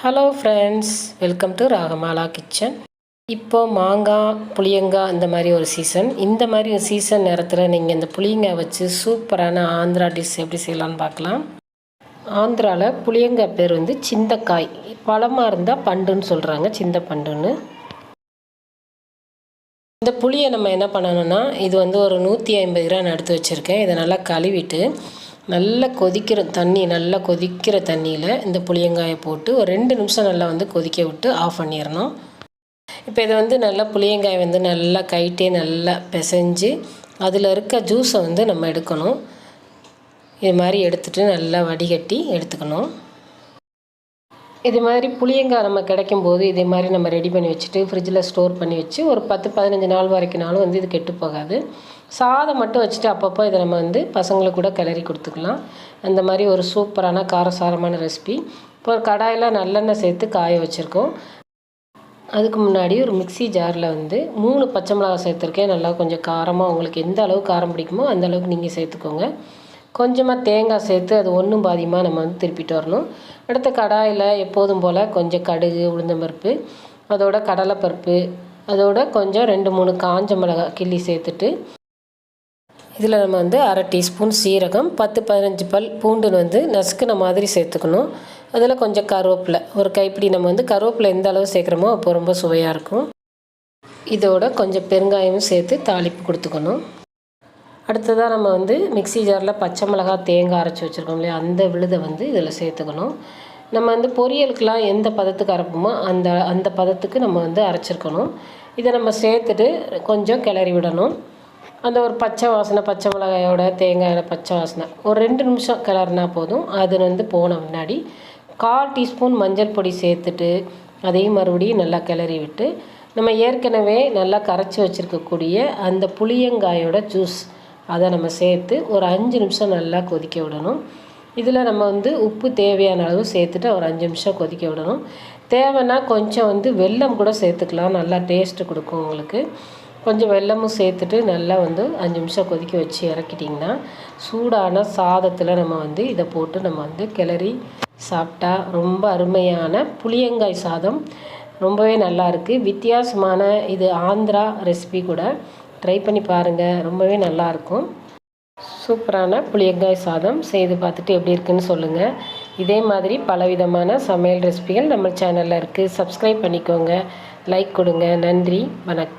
Hello friends welcome to Ragamala kitchen இப்போ மாங்காய் புளியங்காய் இந்த மாதிரி ஒரு சீசன் இந்த மாதிரி ஒரு சீசன் நேரத்தில் நீங்கள் இந்த புளியங்காய் வச்சு சூப்பரான ஆந்திரா டிஷ் எப்படி செய்யலான்னு பார்க்கலாம். ஆந்திராவில் புளியங்காய் பேர் வந்து சிந்தக்காய். பழமாக இருந்தால் பண்டுன்னு சொல்கிறாங்க சிந்த பண்டுன்னு இந்த புளியை நம்ம என்ன பண்ணணும்னா இது வந்து ஒரு நூற்றி ஐம்பது கிராம் எடுத்து வச்சுருக்கேன். இதை நல்லா கழுவிட்டு நல்லா கொதிக்கிற தண்ணி நல்லா கொதிக்கிற தண்ணியில் இந்த புளியங்காயை போட்டு ஒரு ரெண்டு நிமிஷம் நல்லா வந்து கொதிக்க விட்டு ஆஃப் பண்ணிடணும். இப்போ இதை வந்து நல்லா புளியங்காய் வந்து நல்லா கைட்டே நல்லா பிசைஞ்சு அதில் இருக்க ஜூஸை வந்து நம்ம எடுக்கணும். இது மாதிரி எடுத்துகிட்டு நல்லா வடிகட்டி எடுத்துக்கணும். இது மாதிரி புளியங்காய் நம்ம கிடைக்கும் போது இதே மாதிரி நம்ம ரெடி பண்ணி வச்சுட்டு ஃப்ரிட்ஜில் ஸ்டோர் பண்ணி வச்சு ஒரு பத்து பதினஞ்சு நாள் வரைக்கும்னாலும் வந்து இது கெட்டு போகாது. சாதம் மட்டும் வச்சுட்டு அப்பப்போ இதை நம்ம வந்து பசங்களுக்கு கூட கிளறி கொடுத்துக்கலாம். அந்த மாதிரி ஒரு சூப்பரான காரசாரமான ரெசிபி இப்போ ஒரு கடாயில் நல்லெண்ணெய் சேர்த்து காய வச்சுருக்கோம். அதுக்கு முன்னாடி ஒரு மிக்சி ஜாரில் வந்து மூணு பச்சை மிளகாய் சேர்த்துருக்கேன். நல்லா கொஞ்சம் காரமாக உங்களுக்கு எந்த அளவுக்கு காரம் பிடிக்குமோ அந்த அளவுக்கு நீங்கள் சேர்த்துக்கோங்க. கொஞ்சமாக தேங்காய் சேர்த்து அது ஒன்றும் பாதியமாக நம்ம வந்து திருப்பிட்டு வரணும். அடுத்த கடாயில் எப்போதும் போல் கொஞ்சம் கடுகு உளுந்தம்பருப்பு அதோட கடலைப்பருப்பு அதோட கொஞ்சம் ரெண்டு மூணு காஞ்ச மிளகாய் கிள்ளி சேர்த்துட்டு இதில் நம்ம வந்து அரை டீஸ்பூன் சீரகம் பத்து பதினஞ்சு பல் பூண்டுன்னு வந்து நசுக்கின மாதிரி சேர்த்துக்கணும். அதில் கொஞ்சம் கருவேப்பிலை. ஒரு கைப்பிடி நம்ம வந்து கருவேப்பிலை எந்த அளவு சேர்க்குறோமோ அப்போ ரொம்ப சுவையாக இருக்கும். இதோட கொஞ்சம் பெருங்காயமும் சேர்த்து தாளிப்பு கொடுத்துக்கணும். அடுத்ததாக நம்ம வந்து மிக்சி ஜாரில் பச்சை மிளகா தேங்காய் அரைச்சி வச்சுருக்கோம் இல்லையா? அந்த விழுதை வந்து இதில் சேர்த்துக்கணும். நம்ம வந்து பொரியலுக்கெலாம் எந்த பதத்துக்கு அரைப்போமோ அந்த அந்த பதத்துக்கு நம்ம வந்து அரைச்சிருக்கணும். இதை நம்ம சேர்த்துட்டு கொஞ்சம் கிளறி விடணும். அந்த ஒரு பச்சை வாசனை பச்சை மிளகாயோட தேங்காயோட பச்சை வாசனை. ஒரு ரெண்டு நிமிஷம் கிளறினா போதும். அது வந்து போன முன்னாடி கால் டீஸ்பூன் மஞ்சள் பொடி சேர்த்துட்டு அதையும் மறுபடியும் நல்லா கிளறி விட்டு நம்ம ஏற்கனவே நல்லா கரைச்சி வச்சுருக்கக்கூடிய அந்த புளியங்காயோட ஜூஸ் அதை நம்ம சேர்த்து ஒரு அஞ்சு நிமிஷம் நல்லா கொதிக்க விடணும். இதில் நம்ம வந்து உப்பு தேவையான அளவு சேர்த்துட்டு ஒரு அஞ்சு நிமிஷம் கொதிக்க விடணும். தேவைன்னா கொஞ்சம் வந்து வெல்லம் கூட சேர்த்துக்கலாம். நல்லா டேஸ்ட்டு கொடுக்கும் உங்களுக்கு. கொஞ்சம் வெல்லமும் சேர்த்துட்டு நல்லா வந்து அஞ்சு நிமிஷம் கொதிக்க வச்சு இறக்கிட்டிங்கன்னா சூடான சாதத்தில் நம்ம வந்து இதை போட்டு நம்ம வந்து கிளறி சாப்பிட்டா ரொம்ப அருமையான புளியங்காய் சாதம். ரொம்பவே நல்லா இருக்குது வித்தியாசமான இது ஆந்திரா ரெசிபி கூட ட்ரை பண்ணி பாருங்கள் ரொம்பவே நல்லாயிருக்கும் சூப்பரான புளியங்காய் சாதம். செய்து பார்த்துட்டு எப்படி இருக்குன்னு சொல்லுங்கள் இதே மாதிரி பலவிதமான சமையல் ரெசிபிகள் நம்ம சேனலில் இருக்குது சப்ஸ்கிரைப் பண்ணிக்கோங்க. லைக் கொடுங்க. நன்றி. வணக்கம்.